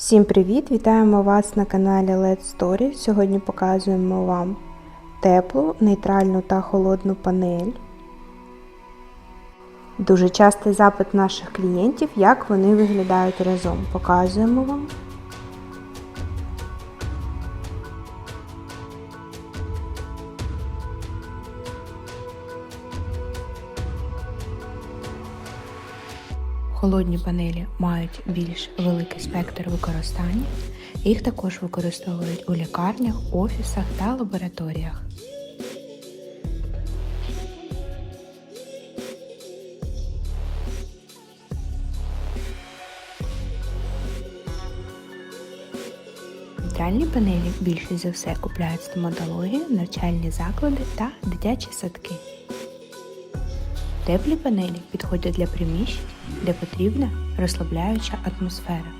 Всім привіт! Вітаємо вас на каналі Let's Story. Сьогодні показуємо вам теплу, нейтральну та холодну панель. Дуже частий запит наших клієнтів, як вони виглядають разом. Показуємо вам. Холодні панелі мають більш великий спектр використання. Їх також використовують у лікарнях, офісах та лабораторіях. Нейтральні панелі більше за все купляють стоматології, навчальні заклади та дитячі садки. Теплі панелі підходять для приміщень, де потрібна розслабляюча атмосфера.